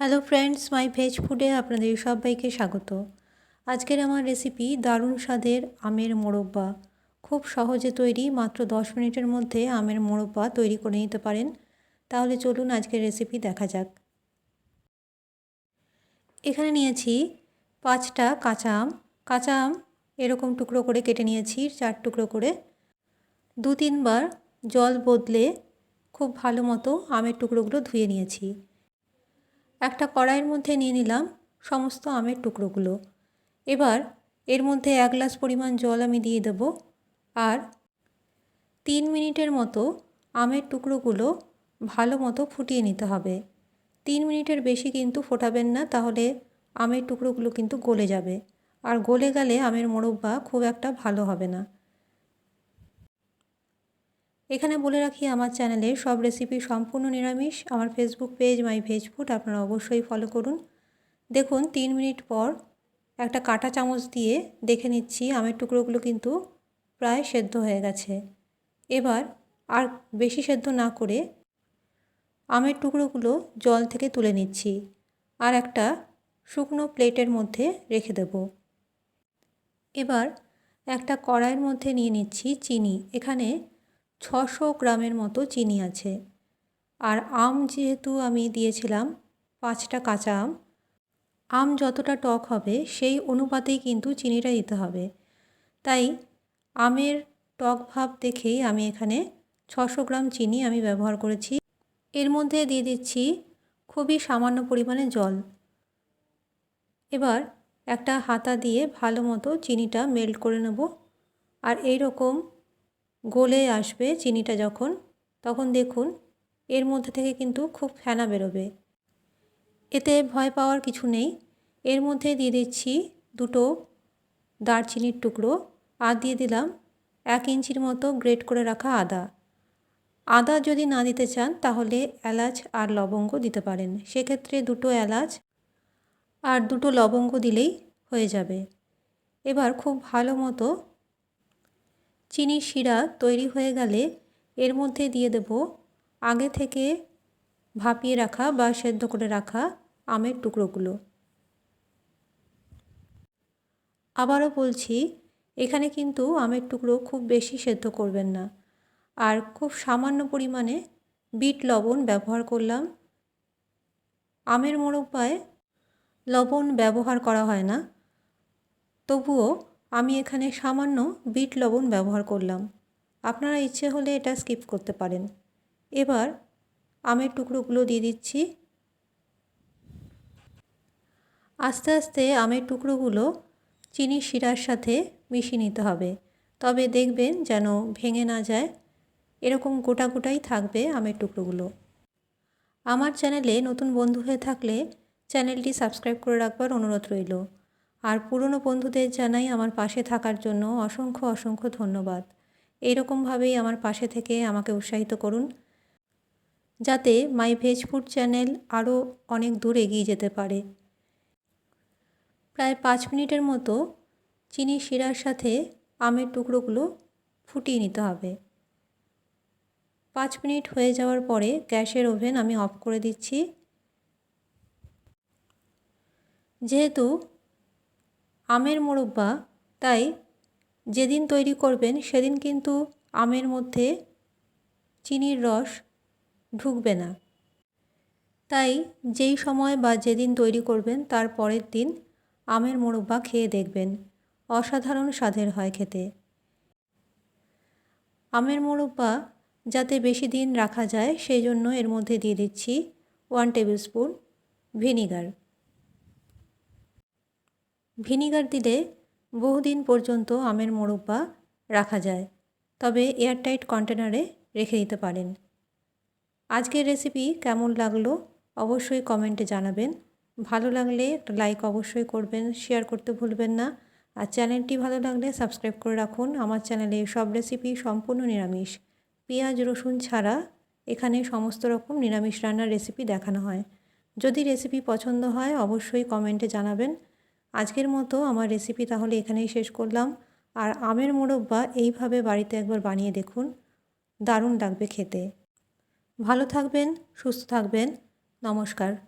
Hello friends মাই veg ফুডে আপনাদের সবাইকে স্বাগত। আজকের আমার রেসিপি দারুণ স্বাদের আমের মোরব্বা। খুব সহজে তৈরি, মাত্র দশ মিনিটের মধ্যে আমের মোরব্বা তৈরি করে নিতে পারেন। তাহলে চলুন আজকের রেসিপি দেখা যাক। এখানে নিয়েছি পাঁচটা কাঁচা আম। কাঁচা আম এরকম টুকরো করে কেটে নিয়েছি, চার টুকরো করে। দু তিনবার জল বদলে খুব ভালো মতো আমের টুকরোগুলো ধুয়ে নিয়েছি। একটা কড়াইয়ের মধ্যে নিয়ে নিলাম সমস্ত আমের টুকরোগুলো। এবার এর মধ্যে এক গ্লাস পরিমাণ জল আমি দিয়ে দেব আর তিন মিনিটের মতো আমের টুকরোগুলো ভালো মতো ফুটিয়ে নিতে হবে। তিন মিনিটের বেশি কিন্তু ফোটাবেন না, তাহলে আমের টুকরোগুলো কিন্তু গলে যাবে। আর গলে গেলে আমের মোরব্বা খুব একটা ভালো হবে না। এখানে বলে রাখি, আমার চ্যানেলে সব রেসিপি সম্পূর্ণ নিরামিষ। আমার Facebook page my veg food আপনারা অবশ্যই ফলো করুন। দেখুন, তিন মিনিট পর একটা কাটা চামচ দিয়ে দেখে নিচ্ছি, আমের টুকরোগুলো কিন্তু প্রায় সেদ্ধ হয়ে গেছে। এবার আর বেশি সেদ্ধ না করে আমের টুকরোগুলো জল থেকে তুলে নিচ্ছি আর একটা শুকনো প্লেটের মধ্যে রেখে দেব। এবার একটা কড়াইয়ের মধ্যে নিয়ে নিচ্ছি চিনি। এখানে ছশো গ্রামের মতো চিনি আছে। আর আম যেহেতু আমি দিয়েছিলাম পাঁচটা কাঁচা আম আম যতটা টক হবে সেই অনুপাতেই কিন্তু চিনিটা দিতে হবে। তাই আমের টক ভাব দেখেই আমি এখানে ছশো গ্রাম চিনি আমি ব্যবহার করেছি। এর মধ্যে দিয়ে দিচ্ছি খুবই সামান্য পরিমাণে জল। এবার একটা হাতা দিয়ে ভালো মতো চিনিটা মেল্ট করে নেব। আর এই রকম গলে আসবে চিনিটা যখন, তখন দেখুন এর মধ্যে থেকে কিন্তু খুব ফেনা বেরোবে। এতে ভয় পাওয়ার কিছু নেই। এর মধ্যে দিয়ে দিচ্ছি দুটো দারচিনির টুকরো আর দিয়ে দিলাম এক ইঞ্চির মতো গ্রেট করে রাখা আদা। আদা যদি না দিতে চান তাহলে এলাচ আর লবঙ্গ দিতে পারেন। সেক্ষেত্রে দুটো এলাচ আর দুটো লবঙ্গ দিলেই হয়ে যাবে। এবার খুব ভালো মতো চিনির শিরা তৈরি হয়ে গেলে এর মধ্যে দিয়ে দেব আগে থেকে ভাপিয়ে রাখা বা সেদ্ধ করে রাখা আমের টুকরোগুলো। আবারও বলছি, এখানে কিন্তু আমের টুকরো খুব বেশি সেদ্ধ করবেন না। আর খুব সামান্য পরিমাণে বিট লবণ ব্যবহার করলাম। আমের মোরব্বায় লবণ ব্যবহার করা হয় না। তবুও আমি এখানে সামান্য বিট লবণ ব্যবহার করলাম। আপনারা ইচ্ছে হলে এটা স্কিপ করতে পারেন। এবার আমের টুকরোগুলো দিয়ে দিচ্ছি। আস্তে আস্তে আমের টুকরোগুলো চিনির শিরার সাথে মিশিয়ে নিতে হবে। তবে দেখবেন যেন ভেঙে না যায়। এরকম গোটা গোটাই থাকবে আমের টুকরোগুলো। আমার চ্যানেলে নতুন বন্ধু হয়ে থাকলে চ্যানেলটি সাবস্ক্রাইব করে রাখবার অনুরোধ রইল। আর পুরনো বন্ধুদের জানাই আমার পাশে থাকার জন্য অসংখ্য অসংখ্য ধন্যবাদ। এইরকমভাবেই আমার পাশে থেকে আমাকে উৎসাহিত করুন, যাতে মাই ভেজ ফুড চ্যানেল আরও অনেক দূর এগিয়ে যেতে পারে। প্রায় পাঁচ মিনিটের মতো চিনি শিরার সাথে আমের টুকরোগুলো ফুটিয়ে নিতে হবে। পাঁচ মিনিট হয়ে যাওয়ার পরে গ্যাসের ওভেন আমি অফ করে দিচ্ছি। যেহেতু আমের মোরব্বা, তাই যেদিন তৈরি করবেন সেদিন কিন্তু আমের মধ্যে চিনির রস ঢুকবে না। তাই যেই সময় বা যেদিন তৈরি করবেন তার পরের দিন আমের মোরব্বা খেয়ে দেখবেন। অসাধারণ স্বাদের হয় খেতে। আমের মোরব্বা যাতে বেশি দিন রাখা যায়, সেই জন্য এর মধ্যে দিয়ে দিচ্ছি one tablespoon vinegar. Vinegar দিলে বহুদিন পর্যন্ত আমের মোরব্বা রাখা যায়, তবে এয়ারটাইট কন্টেনারে রেখে দিতে পারেন। আজকের রেসিপি কেমন লাগল অবশ্যই কমেন্টে জানাবেন। ভালো লাগলে একটা লাইক অবশ্যই করবেন, শেয়ার করতে ভুলবেন না। আর চ্যানেলটি ভালো লাগলে সাবস্ক্রাইব করে রাখুন। আমার চ্যানেলে সব রেসিপি সম্পূর্ণ নিরামিষ। পেঁয়াজ, রসুন ছাড়া এখানে সমস্ত রকম নিরামিষ রান্নার রেসিপি দেখানো হয়। যদি রেসিপি পছন্দ হয় অবশ্যই কমেন্টে জানাবেন। আজকের মতো আমার রেসিপি তাহলে এখানেই শেষ করলাম। আর আমের মোরব্বা এইভাবে বাড়িতে একবার বানিয়ে দেখুন। দারুণ লাগবে খেতে। ভালো থাকবেন, সুস্থ থাকবেন। নমস্কার।